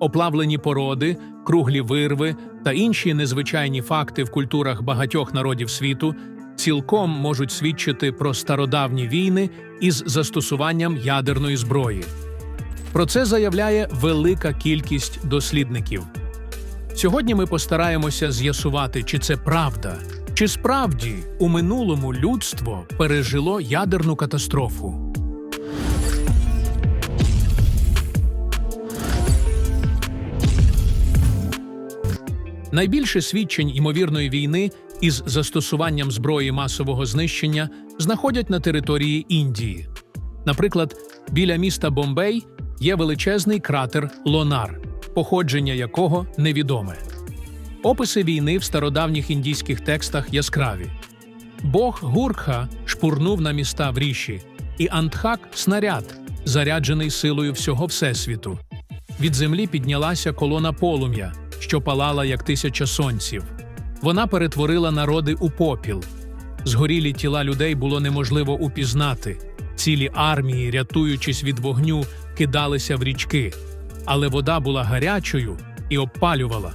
Оплавлені породи, круглі вирви та інші незвичайні факти в культурах багатьох народів світу цілком можуть свідчити про стародавні війни із застосуванням ядерної зброї. Про це заявляє велика кількість дослідників. Сьогодні ми постараємося з'ясувати, чи це правда, чи справді у минулому людство пережило ядерну катастрофу. Найбільше свідчень ймовірної війни із застосуванням зброї масового знищення знаходять на території Індії. Наприклад, біля міста Бомбей є величезний кратер Лонар, походження якого невідоме. Описи війни в стародавніх індійських текстах яскраві. Бог Гуркха шпурнув на міста в ріші, і Антхак снаряд, заряджений силою всього Всесвіту. Від землі піднялася колона полум'я, що палала як тисяча сонців. Вона перетворила народи у попіл. Згорілі тіла людей було неможливо упізнати. Цілі армії, рятуючись від вогню, кидалися в річки, але вода була гарячою і обпалювала.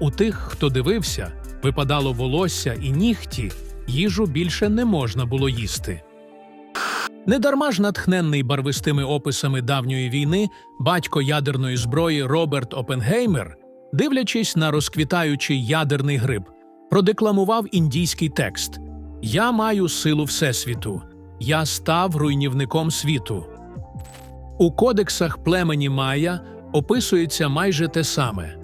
У тих, хто дивився, випадало волосся і нігті, їжу більше не можна було їсти. Недарма ж натхненний барвистими описами давньої війни батько ядерної зброї Роберт Опенгеймер, дивлячись на розквітаючий ядерний гриб, продекламував індійський текст: Я маю силу Всесвіту, я став руйнівником світу. У кодексах племені Майя описується майже те саме.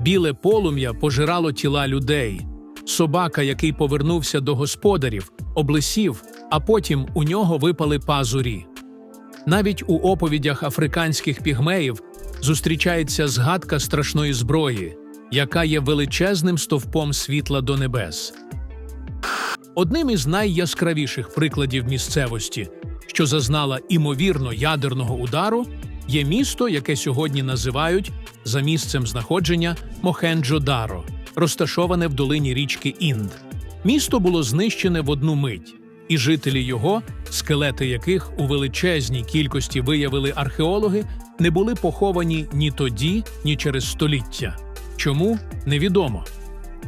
Біле полум'я пожирало тіла людей. Собака, який повернувся до господарів, облисів, а потім у нього випали пазурі. Навіть у оповідях африканських пігмеїв зустрічається згадка страшної зброї, яка є величезним стовпом світла до небес. Одним із найяскравіших прикладів місцевості, що зазнала імовірно ядерного удару, є місто, яке сьогодні називають за місцем знаходження Мохенджо-Даро, розташоване в долині річки Інд. Місто було знищене в одну мить, і жителі його, скелети яких у величезній кількості виявили археологи, не були поховані ні тоді, ні через століття. Чому невідомо.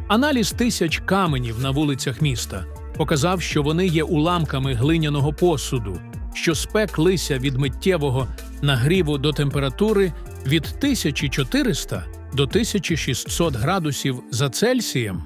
Аналіз тисяч каменів на вулицях міста показав, що вони є уламками глиняного посуду, що спеклися від миттєвого нагріву до температури від 1400 до 1600 градусів за Цельсієм.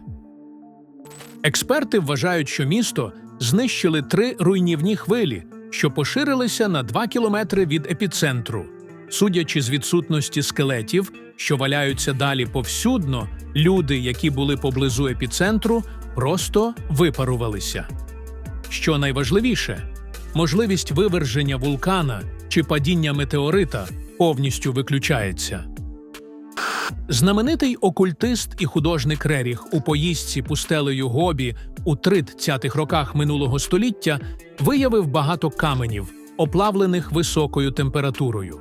Експерти вважають, що місто знищили три руйнівні хвилі, що поширилися на 2 кілометри від епіцентру. Судячи з відсутності скелетів, що валяються далі повсюдно, люди, які були поблизу епіцентру, просто випарувалися. Що найважливіше, можливість виверження вулкана чи падіння метеорита повністю виключається. Знаменитий окультист і художник Реріх у поїздці пустелею Гобі у 30-х роках минулого століття виявив багато каменів, оплавлених високою температурою.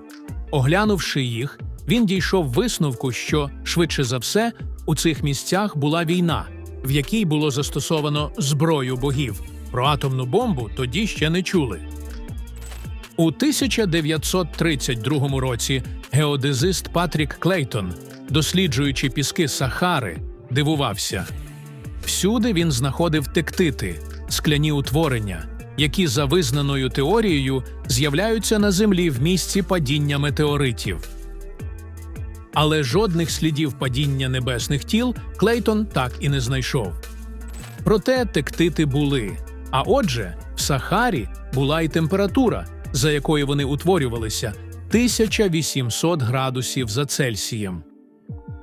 Оглянувши їх, він дійшов висновку, що, швидше за все, у цих місцях була війна, в якій було застосовано зброю богів. Про атомну бомбу тоді ще не чули. У 1932 році геодезист Патрік Клейтон, досліджуючи піски Сахари, дивувався. Всюди він знаходив тектити, скляні утворення, які за визнаною теорією з'являються на землі в місці падіння метеоритів. Але жодних слідів падіння небесних тіл Клейтон так і не знайшов. Проте тектити були. А отже, в Сахарі була й температура, за якою вони утворювалися 1800 градусів за Цельсієм.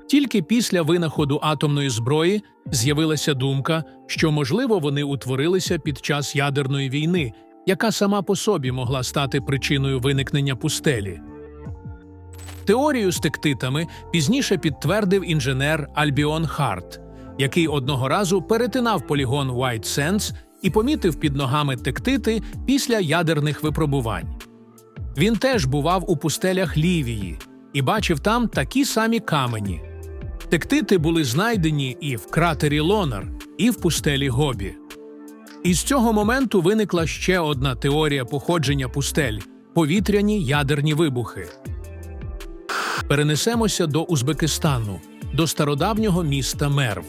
Тільки після винаходу атомної зброї з'явилася думка, що, можливо, вони утворилися під час ядерної війни, яка сама по собі могла стати причиною виникнення пустелі. Теорію з тектитами пізніше підтвердив інженер Альбіон Харт, який одного разу перетинав полігон White Sands і помітив під ногами тектити після ядерних випробувань. Він теж бував у пустелях Лівії і бачив там такі самі камені. Тектити були знайдені і в кратері Лонар, і в пустелі Гобі. І з цього моменту виникла ще одна теорія походження пустель повітряні ядерні вибухи. Перенесемося до Узбекистану, до стародавнього міста Мерв.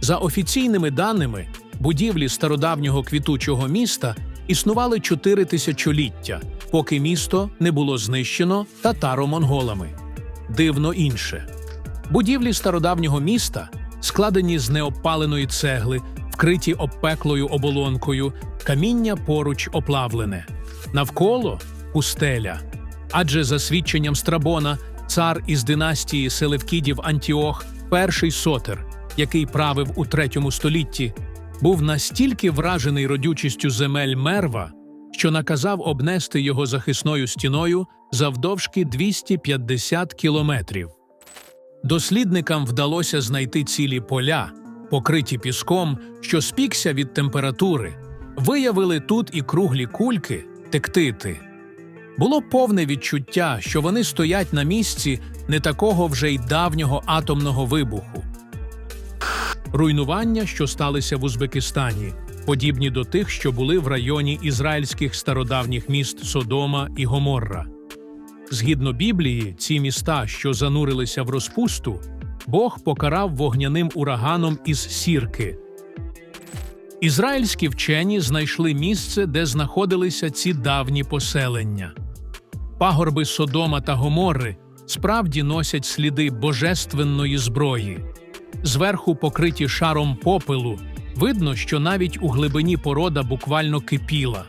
За офіційними даними, будівлі стародавнього квітучого міста існували чотири тисячоліття, поки місто не було знищено татаро-монголами. Дивно інше. Будівлі стародавнього міста складені з необпаленої цегли, вкриті обпеклою оболонкою, каміння поруч оплавлене. Навколо пустеля. Адже за свідченням Страбона, цар із династії Селевкідів Антіох, перший сотер, який правив у третьому столітті, був настільки вражений родючістю земель Мерва, що наказав обнести його захисною стіною завдовжки 250 кілометрів. Дослідникам вдалося знайти цілі поля, покриті піском, що спікся від температури. Виявили тут і круглі кульки, тектити. Було повне відчуття, що вони стоять на місці не такого вже й давнього атомного вибуху. Руйнування, що сталися в Узбекистані, подібні до тих, що були в районі ізраїльських стародавніх міст Содома і Гоморра. Згідно Біблії, ці міста, що занурилися в розпусту, Бог покарав вогняним ураганом із сірки. Ізраїльські вчені знайшли місце, де знаходилися ці давні поселення. Пагорби Содома та Гоморри справді носять сліди божественної зброї. Зверху покриті шаром попелу, видно, що навіть у глибині порода буквально кипіла.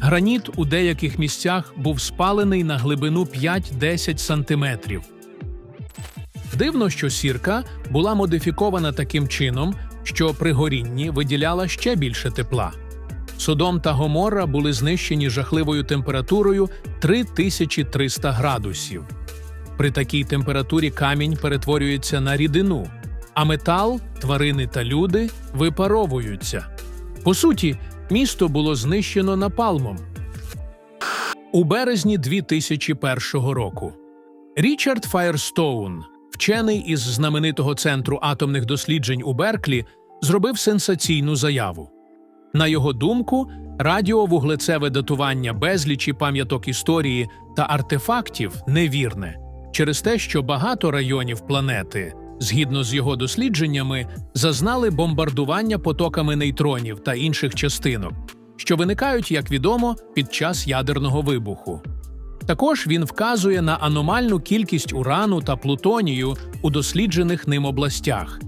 Граніт у деяких місцях був спалений на глибину 5-10 сантиметрів. Дивно, що сірка була модифікована таким чином, що при горінні виділяла ще більше тепла. Содом та Гоморра були знищені жахливою температурою 3300 градусів. При такій температурі камінь перетворюється на рідину, а метал, тварини та люди випаровуються. По суті, місто було знищено напалмом. У березні 2001 року Річард Фаєрстоун, вчений із знаменитого центру атомних досліджень у Берклі, зробив сенсаційну заяву. На його думку, радіовуглецеве датування безлічі пам'яток історії та артефактів невірне через те, що багато районів планети, згідно з його дослідженнями, зазнали бомбардування потоками нейтронів та інших частинок, що виникають, як відомо, під час ядерного вибуху. Також він вказує на аномальну кількість урану та плутонію у досліджених ним областях.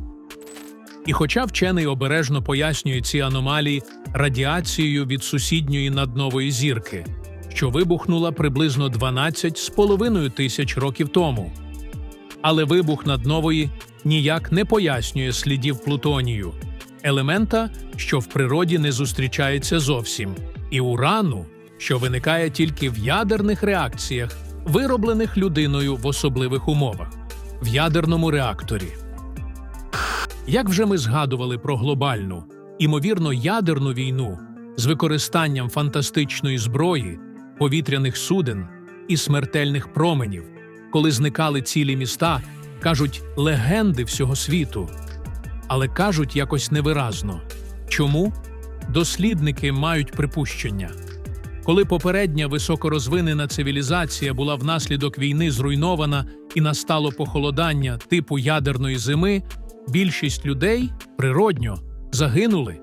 І хоча вчений обережно пояснює ці аномалії радіацією від сусідньої наднової зірки, що вибухнула приблизно 12,5 тисяч років тому. Але вибух наднової ніяк не пояснює слідів плутонію, елемента, що в природі не зустрічається зовсім, і урану, що виникає тільки в ядерних реакціях, вироблених людиною в особливих умовах, в ядерному реакторі. Як вже ми згадували про глобальну, імовірно, ядерну війну з використанням фантастичної зброї, повітряних суден і смертельних променів, коли зникали цілі міста, кажуть легенди всього світу, але кажуть якось невиразно. Чому? Дослідники мають припущення. Коли попередня високорозвинена цивілізація була внаслідок війни зруйнована і настало похолодання типу ядерної зими, більшість людей природньо загинули.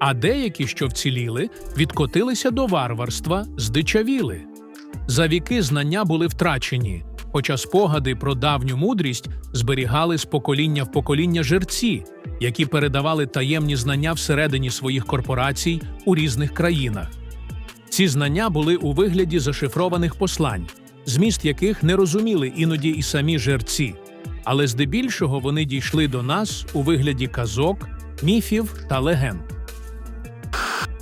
А деякі, що вціліли, відкотилися до варварства, здичавіли. За віки знання були втрачені, хоча спогади про давню мудрість зберігали з покоління в покоління жерці, які передавали таємні знання всередині своїх корпорацій у різних країнах. Ці знання були у вигляді зашифрованих послань, зміст яких не розуміли іноді і самі жерці, але здебільшого вони дійшли до нас у вигляді казок, міфів та легенд.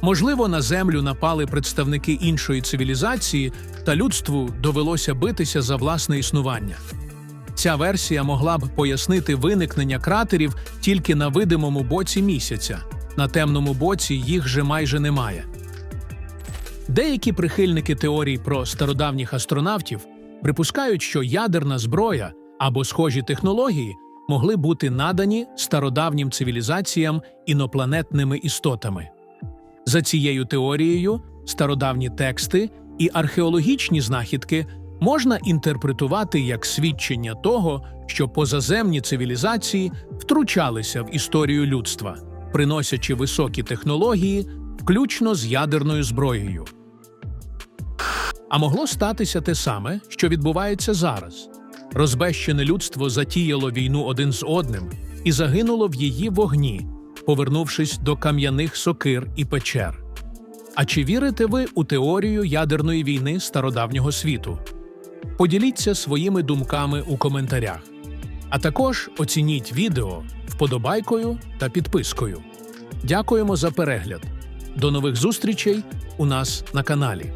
Можливо, на землю напали представники іншої цивілізації, та людству довелося битися за власне існування. Ця версія могла б пояснити виникнення кратерів тільки на видимому боці місяця, на темному боці їх же майже немає. Деякі прихильники теорій про стародавніх астронавтів припускають, що ядерна зброя або схожі технології могли бути надані стародавнім цивілізаціям інопланетними істотами. За цією теорією, стародавні тексти і археологічні знахідки можна інтерпретувати як свідчення того, що позаземні цивілізації втручалися в історію людства, приносячи високі технології, включно з ядерною зброєю. А могло статися те саме, що відбувається зараз. Розбещене людство затіяло війну один з одним і загинуло в її вогні, повернувшись до кам'яних сокир і печер. А чи вірите ви у теорію ядерної війни стародавнього світу? Поділіться своїми думками у коментарях. А також оцініть відео вподобайкою та підпискою. Дякуємо за перегляд. До нових зустрічей у нас на каналі.